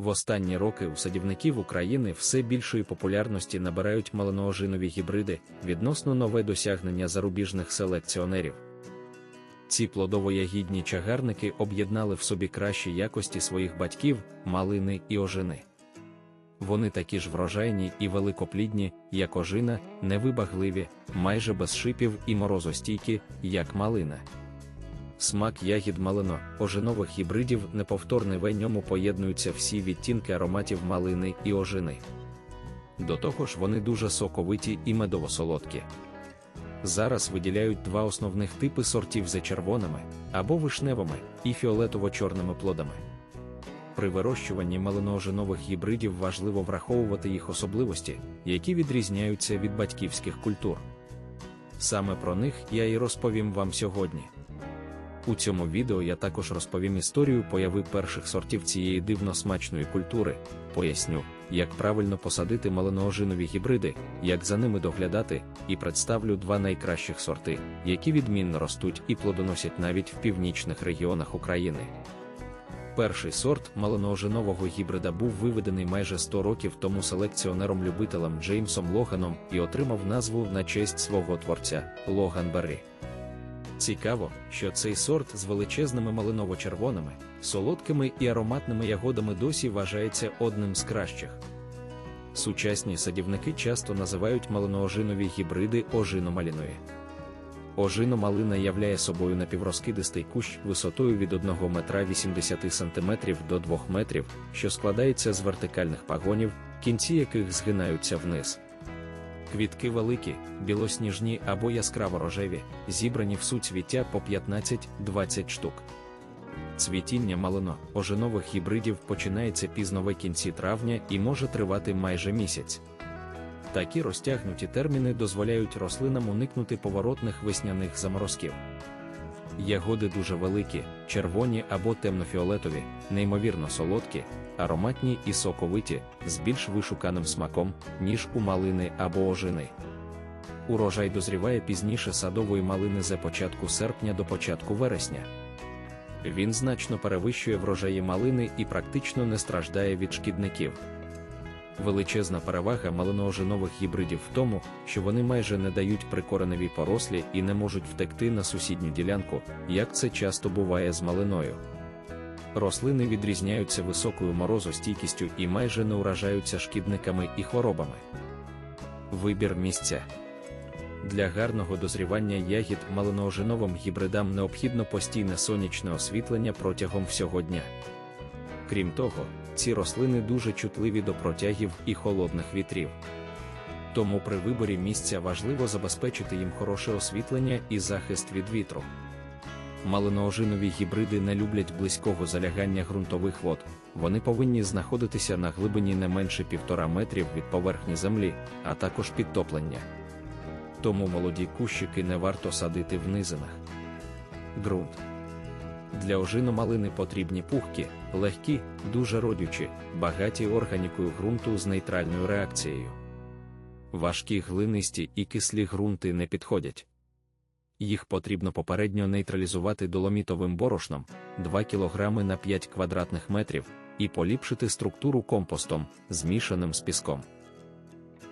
В останні роки у садівників України все більшої популярності набирають малиноожинові гібриди відносно нове досягнення зарубіжних селекціонерів. Ці плодово-ягідні чагарники об'єднали в собі кращі якості своїх батьків, малини і ожини. Вони такі ж врожайні і великоплідні, як ожина, невибагливі, майже без шипів і морозостійкі, як малина. Смак ягід малино, ожинових гібридів неповторний в ньому поєднуються всі відтінки ароматів малини і ожини. До того ж, вони дуже соковиті і медово-солодкі. Зараз виділяють два основних типи сортів за червоними або вишневими і фіолетово-чорними плодами. При вирощуванні малиноожинових гібридів важливо враховувати їх особливості, які відрізняються від батьківських культур. Саме про них я і розповім вам сьогодні. У цьому відео я також розповім історію появи перших сортів цієї дивно смачної культури, поясню, як правильно посадити малиноожинові гібриди, як за ними доглядати, і представлю два найкращих сорти, які відмінно ростуть і плодоносять навіть в північних регіонах України. Перший сорт малиноожинового гібрида був виведений майже 100 років тому селекціонером-любителем Джеймсом Логаном і отримав назву на честь свого творця Логан Беррі. Цікаво, що цей сорт з величезними малиново-червоними, солодкими і ароматними ягодами досі вважається одним з кращих. Сучасні садівники часто називають малиноожинові гібриди ожино-маліної. Ожино-малина являє собою напіврозкидистий кущ висотою від 1 метра 80 см до 2 метрів, що складається з вертикальних пагонів, кінці яких згинаються вниз. Квітки великі, білосніжні або яскраво рожеві, зібрані в суцвіття по 15-20 штук. Цвітіння малино ожинових гібридів починається пізно в кінці травня і може тривати майже місяць. Такі розтягнуті терміни дозволяють рослинам уникнути поворотних весняних заморозків. Ягоди дуже великі, червоні або темнофіолетові, неймовірно солодкі, ароматні і соковиті, з більш вишуканим смаком, ніж у малини або ожини. Урожай дозріває пізніше садової малини з початку серпня до початку вересня. Він значно перевищує врожаї малини і практично не страждає від шкідників. Величезна перевага малиноожинових гібридів в тому, що вони майже не дають прикореневі порослі і не можуть втекти на сусідню ділянку, як це часто буває з малиною. Рослини відрізняються високою морозостійкістю і майже не уражаються шкідниками і хворобами. Вибір місця для гарного дозрівання ягід малиноожиновим гібридам необхідно постійне сонячне освітлення протягом всього дня. Крім того, ці рослини дуже чутливі до протягів і холодних вітрів. Тому при виборі місця важливо забезпечити їм хороше освітлення і захист від вітру. Малиноожинові гібриди не люблять близького залягання ґрунтових вод, вони повинні знаходитися на глибині не менше півтора метрів від поверхні землі, а також підтоплення. Тому молоді кущики не варто садити в низинах. Ґрунт для ожину малини потрібні пухкі, легкі, дуже родючі, багаті органікою ґрунту з нейтральною реакцією. Важкі глинисті і кислі ґрунти не підходять. Їх потрібно попередньо нейтралізувати доломітовим борошном 2 кг на 5 квадратних метрів і поліпшити структуру компостом, змішаним з піском.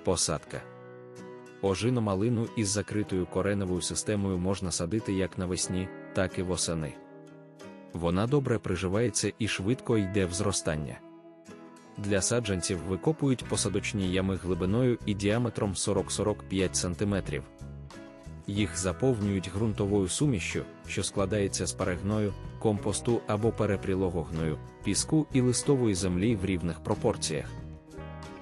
Посадка ожину малину із закритою кореневою системою можна садити як навесні, так і восени. Вона добре приживається і швидко йде в зростання. Для саджанців викопують посадочні ями глибиною і діаметром 40-45 см. Їх заповнюють ґрунтовою сумішшю, що складається з перегною, компосту або перепрілого піску і листової землі в рівних пропорціях.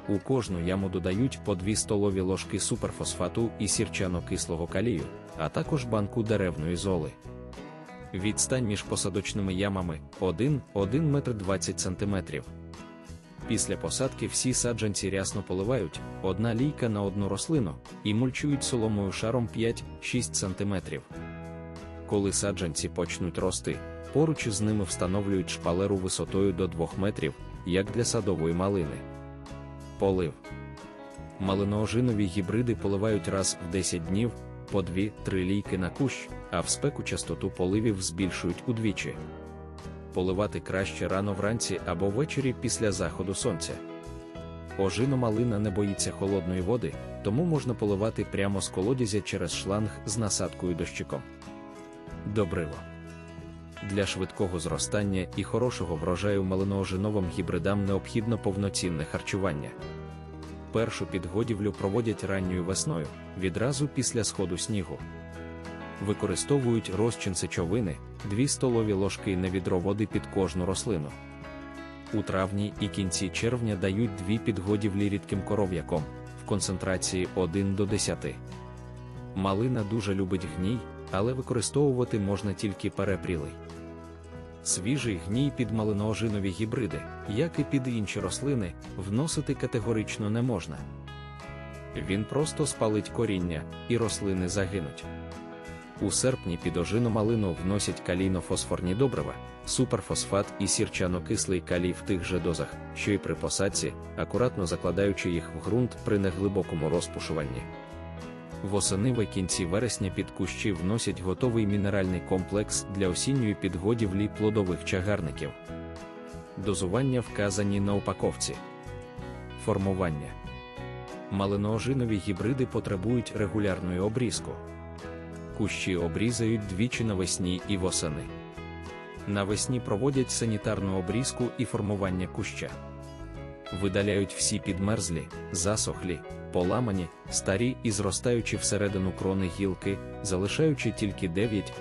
У кожну яму додають по 2 столові ложки суперфосфату і сірчано-кислого калію, а також банку деревної золи. Відстань між посадочними ямами 1-1 метр 20 см. Після посадки всі саджанці рясно поливають, одна лійка на одну рослину і мульчують соломою шаром 5-6 см. Коли саджанці почнуть рости, поруч з ними встановлюють шпалеру висотою до 2 метрів, як для садової малини. Полив малиноожинові гібриди поливають раз в 10 днів по 2-3 лійки на кущ, а в спеку частоту поливів збільшують удвічі. поливати краще рано вранці або ввечері після заходу сонця. Ожино малина не боїться холодної води, тому можна поливати прямо з колодязя через шланг з насадкою дощиком. Добриво. Для швидкого зростання і хорошого врожаю малиноожиновим гібридам необхідно повноцінне харчування. Першу підгодівлю проводять ранньою весною, відразу після сходу снігу. Використовують розчин сечовини, 2 столові ложки на відро під кожну рослину. У травні і кінці червня дають дві підгодівлі рідким коров'яком в концентрації 1 до 10. Малина дуже любить гній, але використовувати можна тільки перепрілий. Свіжий гній під малиноожинові гібриди, як і під інші рослини, вносити категорично не можна. Він просто спалить коріння, і рослини загинуть. У серпні під ожину малину вносять калійно-фосфорні добрива, суперфосфат і сірчано-кислий калій в тих же дозах, що й при посадці, акуратно закладаючи їх в ґрунт при неглибокому розпушуванні. Восени в кінці вересня під кущі вносять готовий мінеральний комплекс для осінньої підгодівлі плодових чагарників. Дозування вказані на упаковці. Формування малиноожинові гібриди потребують регулярної обрізку. Кущі обрізають двічі навесні і восени. Навесні проводять санітарну обрізку і формування куща. Видаляють всі підмерзлі, засохлі, поламані, старі і зростаючи всередину крони гілки, залишаючи тільки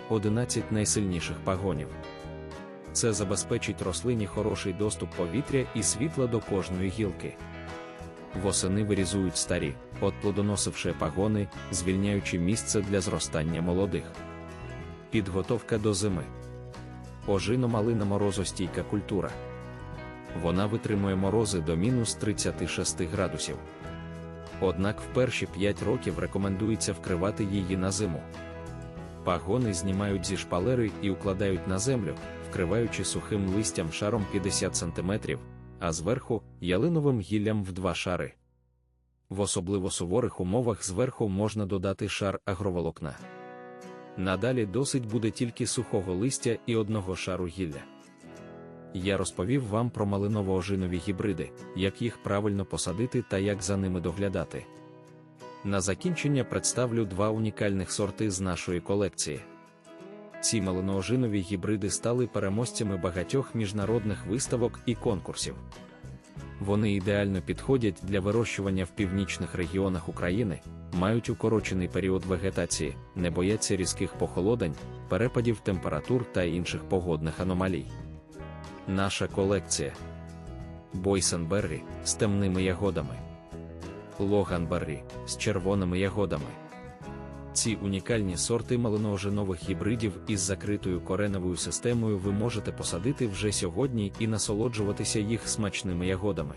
9-11 найсильніших пагонів. Це забезпечить рослині хороший доступ повітря і світла до кожної гілки. Восени вирізують старі, отплодоносивши пагони, звільняючи місце для зростання молодих. Підготовка до зими. Ожино малина морозостійка культура. Вона витримує морози до мінус 36 градусів. Однак в перші 5 років рекомендується вкривати її на зиму. Пагони знімають зі шпалери і укладають на землю, вкриваючи сухим листям шаром 50 см, а зверху ялиновим гіллям в два шари. В особливо суворих умовах зверху можна додати шар агроволокна. Надалі досить буде тільки сухого листя і одного шару гілля. Я розповів вам про малиново-ожинові гібриди, як їх правильно посадити та як за ними доглядати. На закінчення представлю два унікальних сорти з нашої колекції. Ці малиноожинові гібриди стали переможцями багатьох міжнародних виставок і конкурсів. Вони ідеально підходять для вирощування в північних регіонах України, мають укорочений період вегетації, не бояться різких похолодань, перепадів температур та інших погодних аномалій. Наша колекція Бойсенберрі з темними ягодами, Логанберрі з червоними ягодами. Ці унікальні сорти малиноожинових гібридів із закритою кореневою системою ви можете посадити вже сьогодні і насолоджуватися їх смачними ягодами.